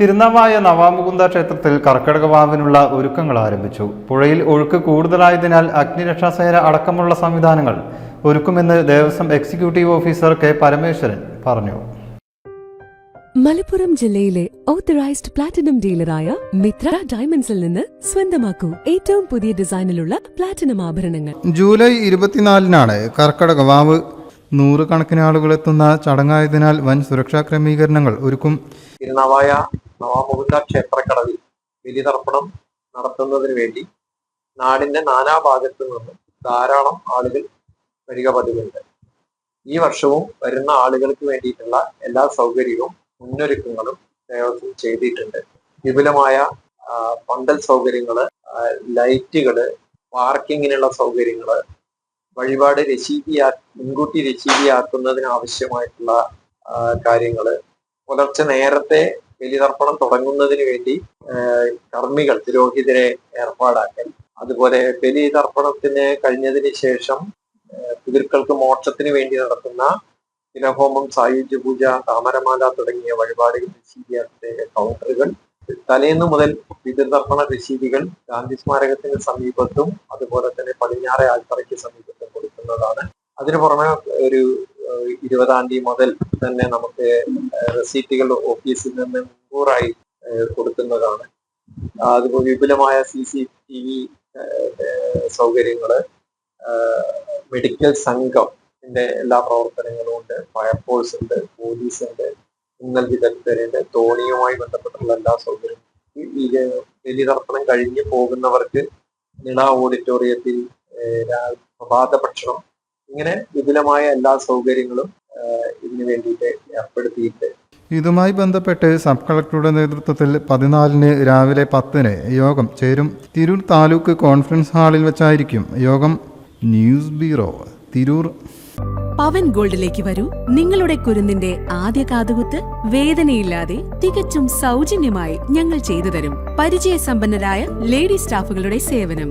തിരുനാവായ നവാമുകുന്ദ ക്ഷേത്രത്തിൽ കർക്കിടക വാവിനുള്ള ഒരുക്കങ്ങൾ ആരംഭിച്ചു. പുഴയിൽ ഒഴുക്ക് കൂടുതലായതിനാൽ അഗ്നിരക്ഷാസേന അടക്കമുള്ള സംവിധാനങ്ങൾ ഒരുക്കുമെന്ന് Devaswom executive officer K Parameswaran പറഞ്ഞു. മലപ്പുറം ജില്ലയിലെ ഓത്തറൈസ്ഡ് പ്ലാറ്റിനം ഡീലറായ മിത്ര ഡയമണ്ട്സിൽ നിന്ന് സ്വന്തമാക്കൂ. ഏറ്റവും പുതിയ ഡിസൈനിലുള്ള പ്ലാറ്റിനം ആഭരണങ്ങൾ. ജൂലൈ ഇരുപത്തിനാലിനാണ് കർക്കിടക വാവ് നൂറുകണക്കിന് ആളുകൾ എത്തുന്ന ചടങ്ങായതിനാൽ വൻ സുരക്ഷാ ക്രമീകരണങ്ങൾ ഒരുക്കും. തിരുനാവായ നവാമുകുന്ദ ക്ഷേത്രക്കടവിൽ ബലിതർപ്പണം നടത്തുന്നതിന് വേണ്ടി നാടിന്റെ നാനാഭാഗത്തു നിന്നും ധാരാളം ആളുകൾ വരിക പതിവുണ്ട്. ഈ വർഷവും വരുന്ന ആളുകൾക്ക് വേണ്ടിയിട്ടുള്ള എല്ലാ സൗകര്യവും മുന്നൊരുക്കങ്ങളും ദേവസ്വം ചെയ്തിട്ടുണ്ട്. വിപുലമായ പന്തൽ സൗകര്യങ്ങൾ ലൈറ്റുകൾ പാർക്കിങ്ങിനുള്ള സൗകര്യങ്ങൾ വഴിപാട് രശീതിയാ മുൻകൂട്ടി രശീതിയാക്കുന്നതിന് ആവശ്യമായിട്ടുള്ള കാര്യങ്ങൾ പുലർച്ചെ നേരത്തെ ബലിതർപ്പണം തുടങ്ങുന്നതിന് വേണ്ടി കർമ്മികൾ പുരോഹിതരെ ഏർപ്പാടാക്കൽ അതുപോലെ ബലിതർപ്പണത്തിന് കഴിഞ്ഞതിന് ശേഷം പിതൃക്കൾക്ക് മോക്ഷത്തിന് വേണ്ടി നടത്തുന്ന തിലഹോമം സായുജ്യ പൂജ താമരമാല തുടങ്ങിയ വഴിപാടുകൾ രശീതിയാക്കിയ കൗണ്ടറുകൾ തലേന്ന് മുതൽ പിതൃതർപ്പണ രശീതികൾ ഗാന്ധി സ്മാരകത്തിന് സമീപത്തും അതുപോലെ തന്നെ പടിഞ്ഞാറെ ആൽത്തറയ്ക്ക് സമീപത്തും കൊടുക്കുന്നതാണ്. അതിനു പുറമെ ഒരു ഇരുപതാം തീയതി മുതൽ തന്നെ നമുക്ക് റെസീറ്റുകൾ ഓഫീസിൽ നിന്ന് മുൻകൂറായി കൊടുക്കുന്നതാണ്. അതുപോലെ വിപുലമായ സി സി ടി വി സൗകര്യങ്ങൾ ആഹ്, മെഡിക്കൽ സംഘത്തിന്റെ എല്ലാ പ്രവർത്തനങ്ങളും ഉണ്ട്. ഫയർഫോഴ്സ് ഉണ്ട് പോലീസ് ഉണ്ട് ഇന്നൽ വിദഗ്ധരുണ്ട് തോണിയുമായി ബന്ധപ്പെട്ടുള്ള എല്ലാ സൗകര്യവും ഈ- ബലി ബലിതർപ്പണം കഴിഞ്ഞ് പോകുന്നവർക്ക് നിള ഓഡിറ്റോറിയത്തിൽ പ്രഭാത ഭക്ഷണം ഇങ്ങനെ വിപുലമായ എല്ലാ സൗകര്യങ്ങളും ഇതിനു വേണ്ടിയിട്ട് ഏർപ്പെടുത്തിയിട്ട്. ഇതുമായി ബന്ധപ്പെട്ട് സബ് കളക്ടറുടെ നേതൃത്വത്തിൽ പതിനാലിന് രാവിലെ പത്തിന് യോഗം ചേരും. തിരൂർ താലൂക്ക് കോൺഫറൻസ് ഹാളിൽ വെച്ചായിരിക്കും യോഗം. News bureau Tirur. പവൻ ഗോൾഡിലേക്ക് വരൂ. നിങ്ങളുടെ കുരുന്നിന്റെ ആദ്യ കാതുകുത്ത് വേദനയില്ലാതെ തികച്ചും സൗജന്യമായി ഞങ്ങൾ ചെയ്തു തരും. പരിചയസമ്പന്നരായ ലേഡി സ്റ്റാഫുകളുടെ സേവനം.